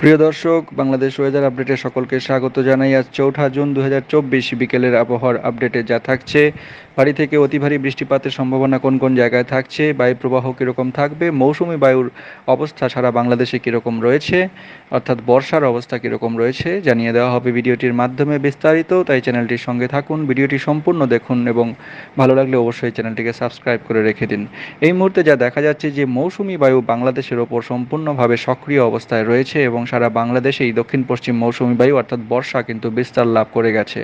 প্রিয় দর্শক, বাংলাদেশ ওয়েদার আপডেটে সকলকে স্বাগত জানাই। আজ চৌঠা জুন দু বিকেলের আবহাওয়ার আপডেটে যা থাকছে ভারী থেকে অতি ভারী বৃষ্টিপাতের সম্ভাবনা কোন কোন জায়গায় থাকছে, বায়ু প্রবাহ কীরকম থাকবে, মৌসুমি বায়ুর অবস্থা সারা বাংলাদেশে কীরকম রয়েছে, অর্থাৎ বর্ষার অবস্থা কীরকম রয়েছে জানিয়ে দেওয়া হবে ভিডিওটির মাধ্যমে বিস্তারিত। তাই চ্যানেলটির সঙ্গে থাকুন, ভিডিওটি সম্পূর্ণ দেখুন এবং ভালো লাগলে অবশ্যই চ্যানেলটিকে সাবস্ক্রাইব করে রেখে দিন। এই মুহূর্তে যা দেখা যাচ্ছে যে মৌসুমি বায়ু বাংলাদেশের ওপর সম্পূর্ণভাবে সক্রিয় অবস্থায় রয়েছে এবং সারা বাংলাদেশেই দক্ষিণ পশ্চিম মৌসুমি বায়ু, অর্থাৎ বর্ষা কিন্তু বিস্তার লাভ করে গেছে।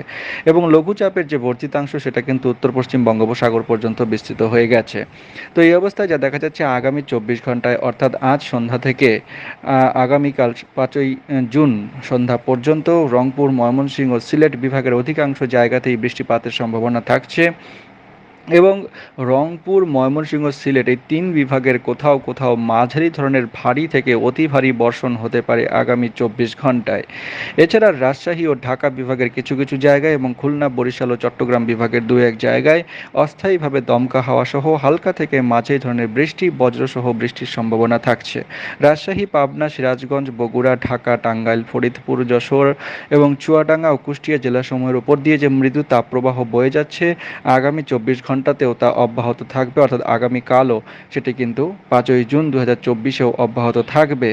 এবং লঘুচাপের যে বর্ধিতাংশ, সেটা কিন্তু উত্তর পশ্চিম বঙ্গোপসাগর পর্যন্ত বিস্তৃত হয়ে গেছে। তো এই অবস্থায় যা দেখা যাচ্ছে, আগামী চব্বিশ ঘন্টায় অর্থাৎ আজ সন্ধ্যা থেকে আগামীকাল পাঁচই জুন সন্ধ্যা পর্যন্ত রংপুর, ময়মনসিংহ সিলেট বিভাগের অধিকাংশ জায়গাতেই বৃষ্টিপাতের সম্ভাবনা থাকছে। এবং রংপুর, ময়মনসিংহ, সিলেট এই তিন বিভাগের কোথাও কোথাও মাঝারি ধরনের ভারী থেকে অতি ভারী বর্ষণ হতে পারে আগামী চব্বিশ ঘন্টায় এছাড়া রাজশাহী ও ঢাকা বিভাগের কিছু কিছু জায়গায় এবং খুলনা, বরিশাল ও চট্টগ্রাম বিভাগের দু এক জায়গায় অস্থায়ীভাবে দমকা হাওয়া সহ হালকা থেকে মাঝারি ধরনের বৃষ্টি, বজ্রসহ বৃষ্টির সম্ভাবনা থাকছে। রাজশাহী, পাবনা, সিরাজগঞ্জ, বগুড়া, ঢাকা, টাঙ্গাইল, ফরিদপুর, যশোর এবং চুয়াডাঙ্গা ও কুষ্টিয়া জেলাসমূহের উপর দিয়ে যে মৃদু তাপপ্রবাহ বয়ে যাচ্ছে, আগামী চব্বিশ ঘণ্টা ঘন্টাতেও তা অব্যাহত থাকবে, অর্থাৎ আগামীকালও সেটি কিন্তু পাঁচই জুন দু হাজার চব্বিশেও অব্যাহত থাকবে।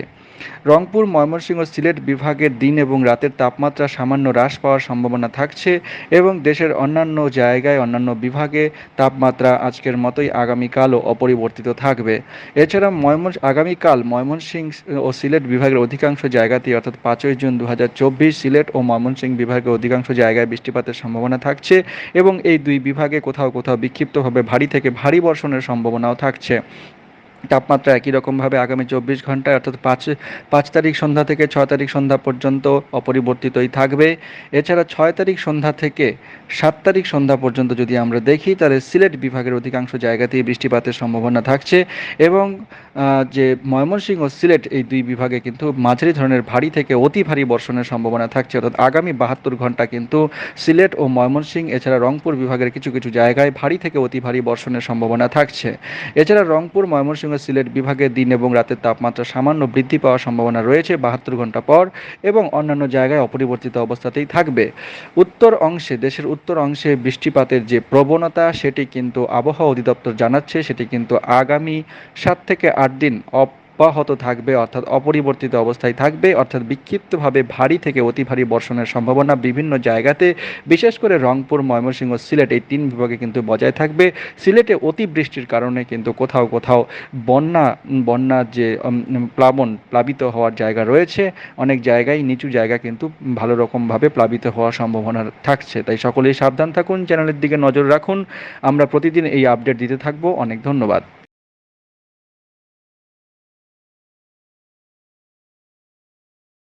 রংপুর ময়মনসিংহ সিলেট বিভাগের দিন এবং রাতের তাপমাত্রা সামান্য হ্রাস পাওয়ার সম্ভাবনা থাকছে এবং দেশের অন্যান্য জায়গায়, অন্যান্য বিভাগে তাপমাত্রা আজকের মতোই আগামীকালও অপরিবর্তিত থাকবে। এছাড়া ময়মন আগামীকাল ময়মনসিংহ ও সিলেট বিভাগের অধিকাংশ জায়গাতেই অর্থাৎ পাঁচই জুন দু হাজার চব্বিশ, সিলেট ও ময়মনসিংহ বিভাগের অধিকাংশ জায়গায় বৃষ্টিপাতের সম্ভাবনা থাকছে এবং এই দুই বিভাগে কোথাও কোথাও বিক্ষিপ্তভাবে ভারী থেকে ভারী বর্ষণের সম্ভাবনাও থাকছে। তাপমাত্রা একই রকমভাবে আগামী চব্বিশ ঘন্টায়, অর্থাৎ পাঁচ পাঁচ তারিখ সন্ধ্যা থেকে ছয় তারিখ সন্ধ্যা পর্যন্ত অপরিবর্তিতই থাকবে। এছাড়া ছয় তারিখ সন্ধ্যা থেকে সাত তারিখ সন্ধ্যা পর্যন্ত যদি আমরা দেখি, তাহলে সিলেট বিভাগের অধিকাংশ জায়গাতেই বৃষ্টিপাতের সম্ভাবনা থাকছে এবং যে ময়মনসিংহ ও সিলেট এই দুই বিভাগে কিন্তু মাঝারি ধরনের ভারী থেকে অতি ভারী বর্ষণের সম্ভাবনা থাকছে। অর্থাৎ আগামী বাহাত্তর ঘণ্টা কিন্তু সিলেট ও ময়মনসিংহ, এছাড়া রংপুর বিভাগের কিছু কিছু জায়গায় ভারী থেকে অতি ভারী বর্ষণের সম্ভাবনা থাকছে। এছাড়া রংপুর, ময়মনসিংহ ময়মনসিংহ সিলেট বিভাগে দিন এবং রাতের তাপমাত্রা সামান্য বৃদ্ধি পাওয়ার সম্ভাবনা রয়েছে বাহাত্তর ঘণ্টা পর এবং অন্যান্য জায়গায় অপরিবর্তিত অবস্থাতেই থাকবে। উত্তর অংশে, দেশের উত্তর অংশে বৃষ্টিপাতের যে প্রবণতা, সেটি কিন্তু আবহাওয়া অধিদপ্তর জানাচ্ছে, সেটি কিন্তু আগামী সাত থেকে আট দিন অপ অব্যাহত থাকবে, অর্থাৎ অপরিবর্তিত অবস্থায় থাকবে, অর্থাৎ বিক্ষিপ্তভাবে ভারী থেকে অতি ভারী বর্ষণের সম্ভাবনা বিভিন্ন জায়গাতে, বিশেষ করে রংপুর, ময়মনসিংহ, সিলেট, এই তিন বিভাগে কিন্তু বজায় থাকবে। সিলেটে অতিবৃষ্টির কারণে কিন্তু কোথাও কোথাও বন্যা বন্যার যে প্লাবন প্লাবিত হওয়ার জায়গা রয়েছে। অনেক জায়গায় নিচু জায়গা কিন্তু ভালো রকমভাবে প্লাবিত হওয়ার সম্ভাবনা থাকছে। তাই সকলেই সাবধান থাকুন, চ্যানেলের দিকে নজর রাখুন। আমরা প্রতিদিন এই আপডেট দিতে থাকব। অনেক ধন্যবাদ।